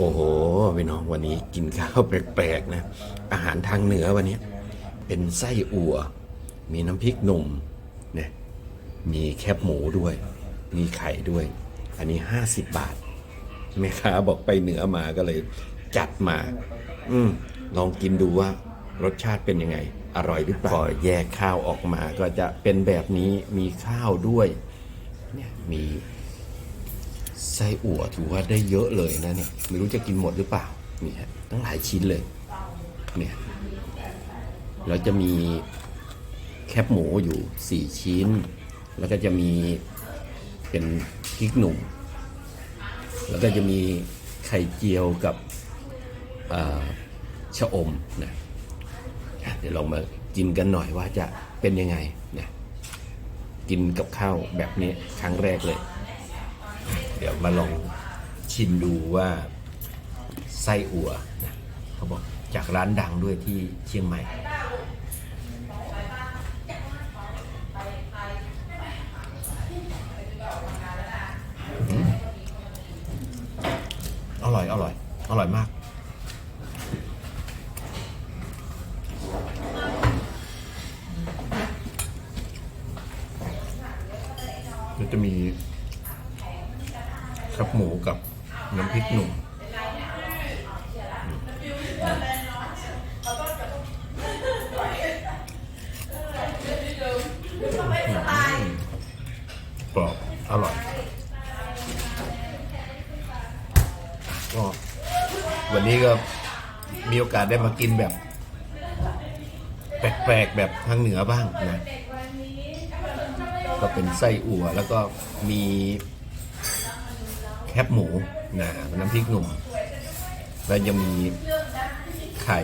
โอ้โหพี่น้องวันนี้กินข้าวแปลกๆนะ อาหารทางเหนือวันนี้ เป็นไส้อั่ว มีน้ำพริกหนุ่มเนี่ยมีแคบหมูด้วย มีไข่ด้วย อันนี้ 50 บาทแม่ค้าบอกไปเหนือมาก็เลย จัดมา อืมลองกินดูว่ารสชาติเป็นยังไง อร่อยหรือเปล่าพอแยกข้าวออกมาก็จะเป็นแบบนี้มีข้าวด้วยเนี่ยมี ไส้อั่วถือว่าได้เยอะเลยนะเนี่ยไม่รู้จะกินหมดหรือเปล่านี่ฮะตั้งหลายชิ้นเลยเนี่ยแล้วจะมีแคบหมูอยู่สี่ชิ้น แล้วก็จะมีเป็นพริกหนุ่ม แล้วก็จะมีไข่เจียวกับชะอมนะอะเดี๋ยวลองมากินกันหน่อยว่าจะเป็นยังไงนะกินกับข้าวแบบนี้ครั้งแรกเลย เดี๋ยวมาลองชิมดูว่าไส้อั่วนะเขาบอกจากร้านดังด้วยที่เชียงใหม่ อร่อย อร่อย อร่อยมาก จะมี ครับหมูกับน้ำพริกหนุ่มกรอบอร่อยก็วันนี้ก็มีโอกาสได้มากินแบบ แปลกๆแบบทางเหนือบ้างนะ ก็เป็นไส้อั่วแล้วก็มี แคบหมูนะน้ำพริกหนุ่ม แล้วยังมีไข่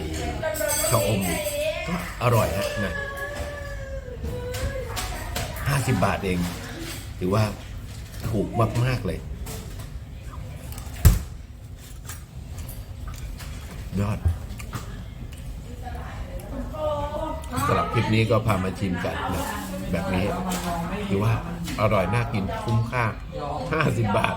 ชะอมอีกก็อร่อยฮะนะห้าสิบบาทเอง ถือว่าถูกมาก ๆ เลยยอดสำหรับคลิปนี้ก็พามาชิมกันนะแบบนี้ถือว่าอร่อยน่ากินคุ้มค่า 50 บาท